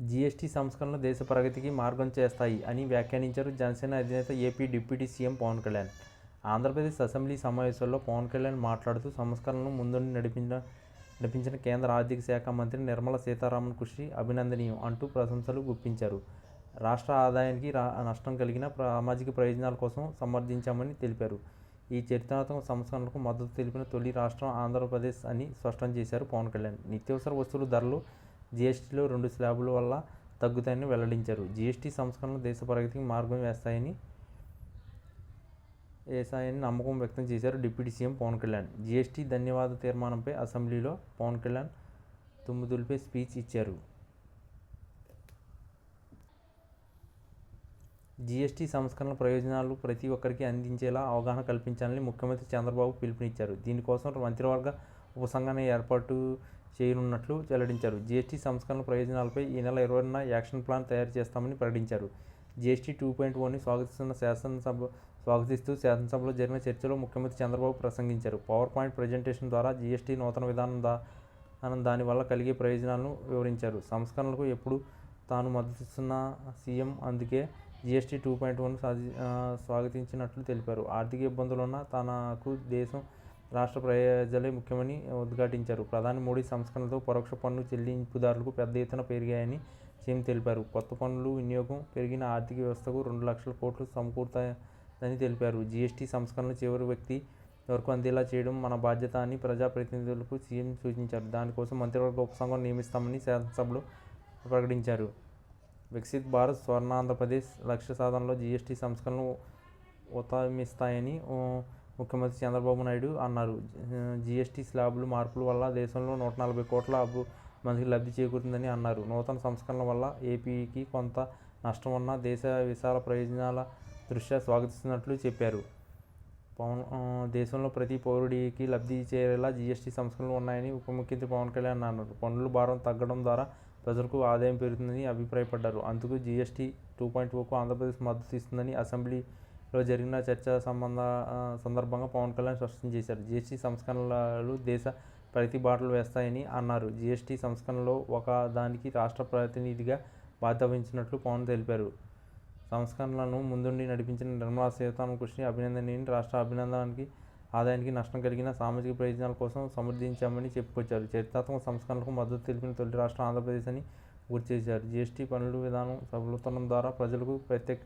GST సంస్కరణలు దేశ ప్రగతికి మార్గం చేస్తాయి అని వ్యాఖ్యానించారు జనసేన అధినేత AP deputy CM Pawan Kalyan. Andhra Pradesh assembly సమావేశాల్లో పవన్ కళ్యాణ్ మాట్లాడుతూ సంస్కరణలను ముందుండి నడిపించిన నడిపించిన కేంద్ర ఆర్థిక శాఖ మంత్రి నిర్మలా సీతారామన్ కృషి అభినందనీయం అంటూ ప్రశంసలు గుప్పించారు. రాష్ట్ర ఆదాయానికి రా నష్టం కలిగిన సామాజిక ప్రయోజనాల కోసం సమర్థించామని తెలిపారు. ఈ చరిత్రాత్మక సంస్కరణలకు మద్దతు తెలిపిన తొలి రాష్ట్రం ఆంధ్రప్రదేశ్ అని స్పష్టం చేశారు పవన్ కళ్యాణ్. నిత్యావసర వస్తువుల ధరలు జీఎస్టీలో రెండు స్లాబుల వల్ల తగ్గుతాయని వెల్లడించారు. జీఎస్టీ సంస్కరణలు దేశ ప్రగతికి మార్గం వేస్తాయని వేసాయని నమ్మకం వ్యక్తం చేశారు deputy CM Pawan Kalyan. GST ధన్యవాద తీర్మానంపై అసెంబ్లీలో పవన్ కళ్యాణ్ తుమ్ముదులిపై స్పీచ్ ఇచ్చారు. జీఎస్టీ సంస్కరణల ప్రయోజనాలు ప్రతి ఒక్కరికి అందించేలా అవగాహన కల్పించాలని ముఖ్యమంత్రి చంద్రబాబు పిలుపునిచ్చారు. దీనికోసం మంత్రివర్గ ఉపసంఘాన్ని ఏర్పాటు చేయనున్నట్లు వెల్లడించారు. జీఎస్టీ సంస్కరణల ప్రయోజనాలపై ఈ నెల ఇరవైన యాక్షన్ ప్లాన్ తయారు చేస్తామని ప్రకటించారు. జీఎస్టీ టూ పాయింట్ వన్ని స్వాగతిస్తున్న శాసనసభ స్వాగతిస్తూ శాసనసభలో జరిగిన చర్చలో ముఖ్యమంత్రి చంద్రబాబు ప్రసంగించారు. పవర్ పాయింట్ ప్రజెంటేషన్ ద్వారా జీఎస్టీ నూతన విధానం దా దానివల్ల కలిగే ప్రయోజనాలను వివరించారు. సంస్కరణలకు ఎప్పుడు తాను మద్దతిస్తున్న సీఎం అందుకే జీఎస్టీ టూ పాయింట్ వన్ స్వాగతించినట్లు తెలిపారు. ఆర్థిక ఇబ్బందులున్న తనకు దేశం రాష్ట్ర ప్రజలే ముఖ్యమని ఉద్ఘాటించారు. ప్రధాని మోడీ సంస్కరణలతో పరోక్ష పన్ను చెల్లింపుదారులకు పెద్ద ఎత్తున పెరిగాయని సీఎం తెలిపారు. కొత్త పన్నులు వినియోగం పెరిగిన ఆర్థిక వ్యవస్థకు రెండు లక్షల కోట్లు సమకూరుతాయని తెలిపారు. జీఎస్టీ సంస్కరణలు చివరి వ్యక్తి వరకు అందేలా చేయడం మన బాధ్యత అని ప్రజాప్రతినిధులకు సీఎం సూచించారు. దానికోసం మంత్రివర్గ ఉపసంఘం నియమిస్తామని శాసనసభలో ప్రకటించారు. వికసిత్ భారత్ స్వర్ణ ఆంధ్రప్రదేశ్ లక్ష్య సాధనలో జీఎస్టీ సంస్కరణలు ఉత్తమిస్తాయని ముఖ్యమంత్రి చంద్రబాబు నాయుడు అన్నారు. జీఎస్టీ స్లాబులు మార్పుల వల్ల దేశంలో నూట నలభై కోట్ల అబ్బు మందికి లబ్ధి చేకూరుతుందని అన్నారు. నూతన సంస్కరణల వల్ల ఏపీకి కొంత నష్టం ఉన్న దేశ విశాల ప్రయోజనాల దృష్ట్యా స్వాగతిస్తున్నట్లు చెప్పారు. పవన్ దేశంలో ప్రతి పౌరుడికి లబ్ధి చేరేలా జీఎస్టీ సంస్కరణలు ఉన్నాయని ఉప ముఖ్యమంత్రి పవన్ కళ్యాణ్ అన్నారు. పన్నుల భారం తగ్గడం ద్వారా ప్రజలకు ఆదాయం పెరుగుతుందని అభిప్రాయపడ్డారు. అందుకు జీఎస్టీ టూ పాయింట్ ఓకు ఆంధ్రప్రదేశ్ మద్దతు ఇస్తుందని అసెంబ్లీ లో జరిగిన చర్చ సంబంధ సందర్భంగా పవన్ కళ్యాణ్ స్పష్టం చేశారు. జీఎస్టీ సంస్కరణలు దేశ ప్రతి బాటలు వేస్తాయని అన్నారు. జీఎస్టీ సంస్కరణలో ఒక దానికి రాష్ట్ర ప్రతినిధిగా బాధ్యత వహించినట్లు పవన్ తెలిపారు. సంస్కరణలను ముందుండి నడిపించిన నిర్మలా సీతారామన్ కృషిని అభినందనీయం రాష్ట్ర అభినందనానికి ఆదాయానికి నష్టం కలిగిన సామాజిక ప్రయోజనాల కోసం సమర్థించామని చెప్పుకొచ్చారు. చరిత్రాత్మక సంస్కరణలకు మద్దతు తెలిపిన తొలి రాష్ట్రం ఆంధ్రప్రదేశ్ అని గుర్తు చేశారు. జీఎస్టీ పనులు విధానం సబలుతనం ద్వారా ప్రజలకు ప్రత్యక్ష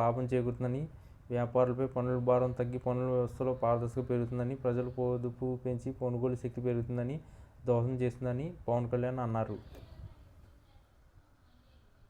లాభం చేకూరుతుందని వ్యాపారులపై పన్నుల భారం తగ్గి పన్నుల వ్యవస్థలో పారదర్శకత పెరుగుతుందని ప్రజల పొదుపు పెంచి కొనుగోలు శక్తి పెరుగుతుందని దోహదం చేస్తుందని పవన్ కళ్యాణ్ అన్నారు.